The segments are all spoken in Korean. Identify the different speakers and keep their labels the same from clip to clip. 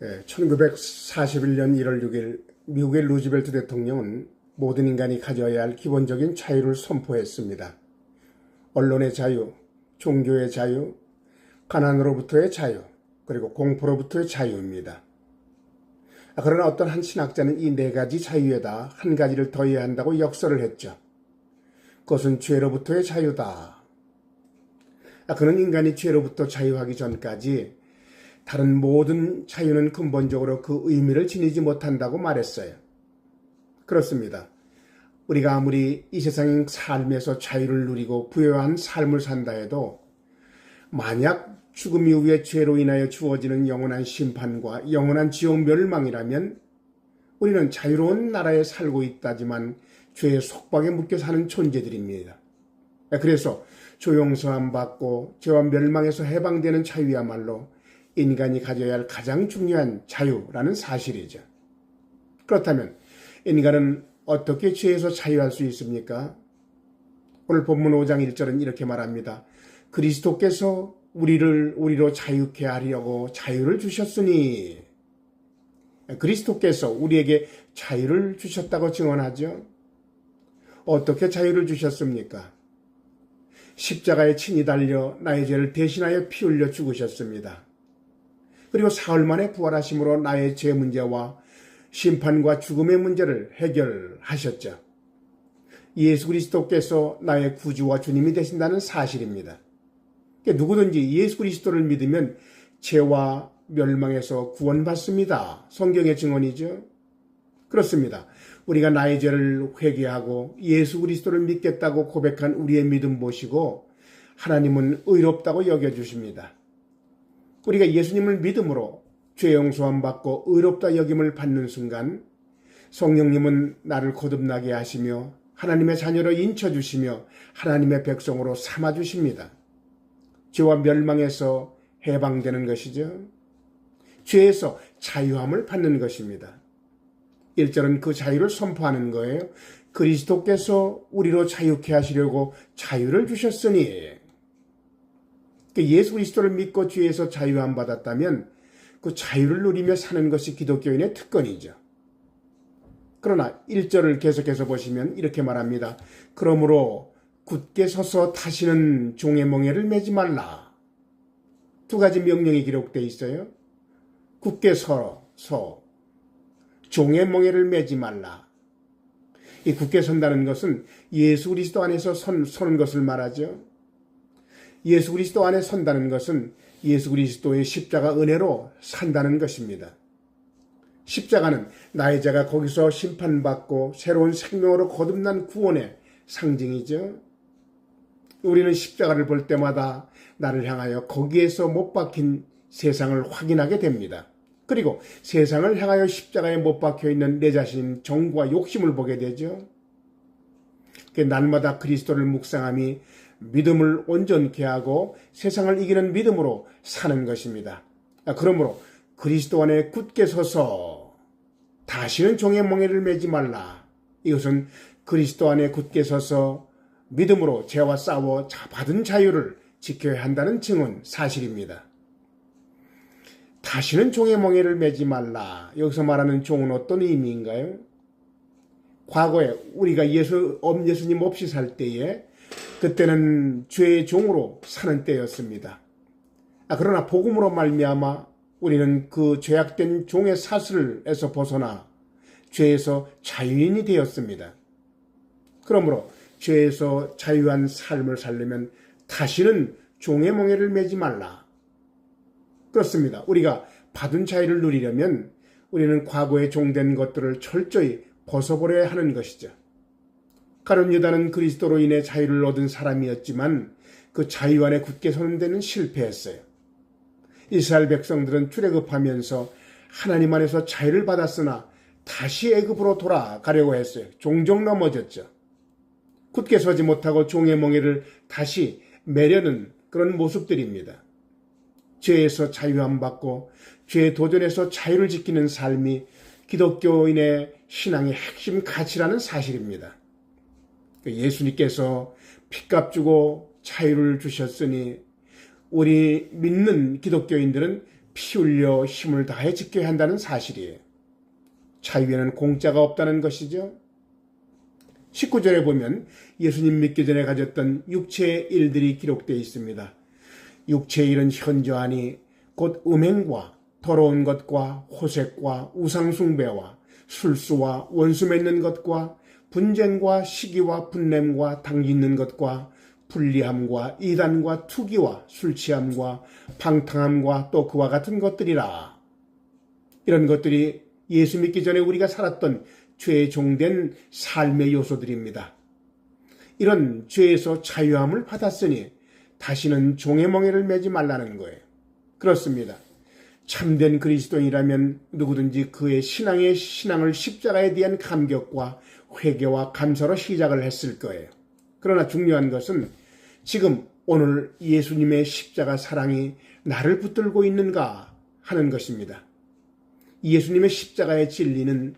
Speaker 1: 1941년 1월 6일 미국의 루즈벨트 대통령은 모든 인간이 가져야 할 기본적인 자유를 선포했습니다. 언론의 자유, 종교의 자유, 가난으로부터의 자유, 그리고 공포로부터의 자유입니다. 아, 그러나 어떤 한 신학자는 이 네 가지 자유에다 한 가지를 더해야 한다고 역설을 했죠. 그것은 죄로부터의 자유다. 아, 그는 인간이 죄로부터 자유하기 전까지 다른 모든 자유는 근본적으로 그 의미를 지니지 못한다고 말했어요. 그렇습니다. 우리가 아무리 이 세상 삶에서 자유를 누리고 부여한 삶을 산다 해도 만약 죽음 이후에 죄로 인하여 주어지는 영원한 심판과 영원한 지옥 멸망이라면 우리는 자유로운 나라에 살고 있다지만 죄의 속박에 묶여 사는 존재들입니다. 그래서 조용서함 받고 죄와 멸망에서 해방되는 자유야말로 인간이 가져야 할 가장 중요한 자유라는 사실이죠. 그렇다면 인간은 어떻게 죄에서 자유할 수 있습니까? 오늘 본문 5장 1절은 이렇게 말합니다. 그리스도께서 우리를 우리로 자유케 하려고 자유를 주셨으니 그리스도께서 우리에게 자유를 주셨다고 증언하죠. 어떻게 자유를 주셨습니까? 십자가에 친히 달려 나의 죄를 대신하여 피 흘려 죽으셨습니다. 그리고 사흘 만에 부활하심으로 나의 죄 문제와 심판과 죽음의 문제를 해결하셨죠. 예수 그리스도께서 나의 구주와 주님이 되신다는 사실입니다. 누구든지 예수 그리스도를 믿으면 죄와 멸망에서 구원받습니다. 성경의 증언이죠. 그렇습니다. 우리가 나의 죄를 회개하고 예수 그리스도를 믿겠다고 고백한 우리의 믿음 보시고 하나님은 의롭다고 여겨주십니다. 우리가 예수님을 믿음으로 죄 용서함 받고 의롭다 여김을 받는 순간 성령님은 나를 거듭나게 하시며 하나님의 자녀로 인쳐 주시며 하나님의 백성으로 삼아 주십니다. 죄와 멸망에서 해방되는 것이죠. 죄에서 자유함을 받는 것입니다. 1절은 그 자유를 선포하는 거예요. 그리스도께서 우리로 자유케 하시려고 자유를 주셨으니 그 예수 그리스도를 믿고 죄에서 자유함 받았다면 그 자유를 누리며 사는 것이 기독교인의 특권이죠. 그러나 1절을 계속해서 보시면 이렇게 말합니다. 그러므로 굳게 서서 다시는 종의 멍에를 매지 말라. 두 가지 명령이 기록되어 있어요. 굳게 서, 서. 종의 멍에를 매지 말라. 이 굳게 선다는 것은 예수 그리스도 안에서 선, 서는 것을 말하죠. 예수 그리스도 안에 선다는 것은 예수 그리스도의 십자가 은혜로 산다는 것입니다. 십자가는 나의 자가 거기서 심판받고 새로운 생명으로 거듭난 구원의 상징이죠. 우리는 십자가를 볼 때마다 나를 향하여 거기에서 못 박힌 세상을 확인하게 됩니다. 그리고 세상을 향하여 십자가에 못 박혀 있는 내 자신 정과 욕심을 보게 되죠. 날마다 그리스도를 묵상함이 믿음을 온전케 하고 세상을 이기는 믿음으로 사는 것입니다. 아, 그러므로 그리스도 안에 굳게 서서 다시는 종의 멍에를 매지 말라. 이것은 그리스도 안에 굳게 서서 믿음으로 죄와 싸워 받은 자유를 지켜야 한다는 증언 사실입니다. 다시는 종의 멍에를 매지 말라. 여기서 말하는 종은 어떤 의미인가요? 과거에 우리가 예수, 엄 예수님 없이 살 때에 그때는 죄의 종으로 사는 때였습니다. 아, 그러나 복음으로 말미암아 우리는 그 죄악된 종의 사슬에서 벗어나 죄에서 자유인이 되었습니다. 그러므로 죄에서 자유한 삶을 살려면 다시는 종의 멍에를 매지 말라. 그렇습니다. 우리가 받은 자유를 누리려면 우리는 과거에 종된 것들을 철저히 벗어버려야 하는 것이죠. 가룟 유다는 그리스도로 인해 자유를 얻은 사람이었지만 그 자유 안에 굳게 서는 데는 실패했어요. 이스라엘 백성들은 출애굽하면서 하나님 안에서 자유를 받았으나 다시 애굽으로 돌아가려고 했어요. 종종 넘어졌죠. 굳게 서지 못하고 종의 멍에를 다시 매려는 그런 모습들입니다. 죄에서 자유함 받고 죄의 도전에서 자유를 지키는 삶이 기독교인의 신앙의 핵심 가치라는 사실입니다. 그 예수님께서 피값 주고 자유를 주셨으니 우리 믿는 기독교인들은 피 흘려 힘을 다해 지켜야 한다는 사실이에요. 자유에는 공짜가 없다는 것이죠. 19절에 보면 예수님 믿기 전에 가졌던 육체의 일들이 기록되어 있습니다. 육체의 일은 현저하니 곧 음행과 더러운 것과 호색과 우상숭배와 술수와 원수 맺는 것과 분쟁과 시기와 분냄과 당짓는 것과 불리함과 이단과 투기와 술취함과 방탕함과 또 그와 같은 것들이라. 이런 것들이 예수 믿기 전에 우리가 살았던 죄의 종된 삶의 요소들입니다. 이런 죄에서 자유함을 받았으니 다시는 종의 멍에를 매지 말라는 거예요. 그렇습니다. 참된 그리스도인이라면 누구든지 그의 신앙의 신앙을 십자가에 대한 감격과 회개와 감사로 시작을 했을 거예요. 그러나 중요한 것은 지금 오늘 예수님의 십자가 사랑이 나를 붙들고 있는가 하는 것입니다. 예수님의 십자가의 진리는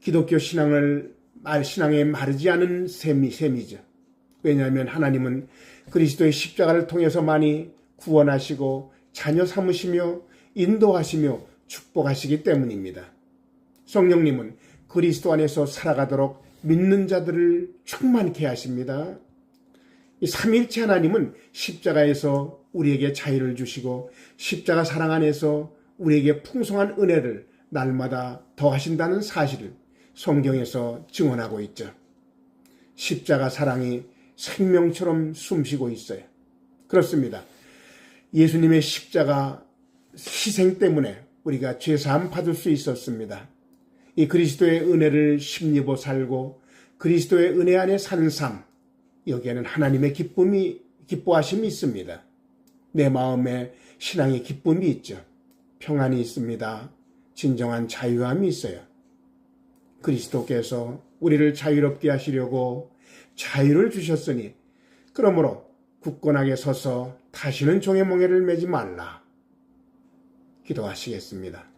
Speaker 1: 기독교 신앙을 말 신앙에 마르지 않은 셈이 셈이죠. 왜냐하면 하나님은 그리스도의 십자가를 통해서 많이 구원하시고 자녀 삼으시며 인도하시며 축복하시기 때문입니다. 성령님은 그리스도 안에서 살아가도록 믿는 자들을 충만케 하십니다. 이 삼일체 하나님은 십자가에서 우리에게 자유를 주시고 십자가 사랑 안에서 우리에게 풍성한 은혜를 날마다 더하신다는 사실을 성경에서 증언하고 있죠. 십자가 사랑이 생명처럼 숨쉬고 있어요. 그렇습니다. 예수님의 십자가 희생 때문에 우리가 죄사함 받을 수 있었습니다. 이 그리스도의 은혜를 심입어 살고 그리스도의 은혜 안에 사는 삶, 여기에는 하나님의 기쁨이, 기뻐하심이 있습니다. 내 마음에 신앙의 기쁨이 있죠. 평안이 있습니다. 진정한 자유함이 있어요. 그리스도께서 우리를 자유롭게 하시려고 자유를 주셨으니, 그러므로 굳건하게 서서 다시는 종의 멍에를 매지 말라. 기도하시겠습니다.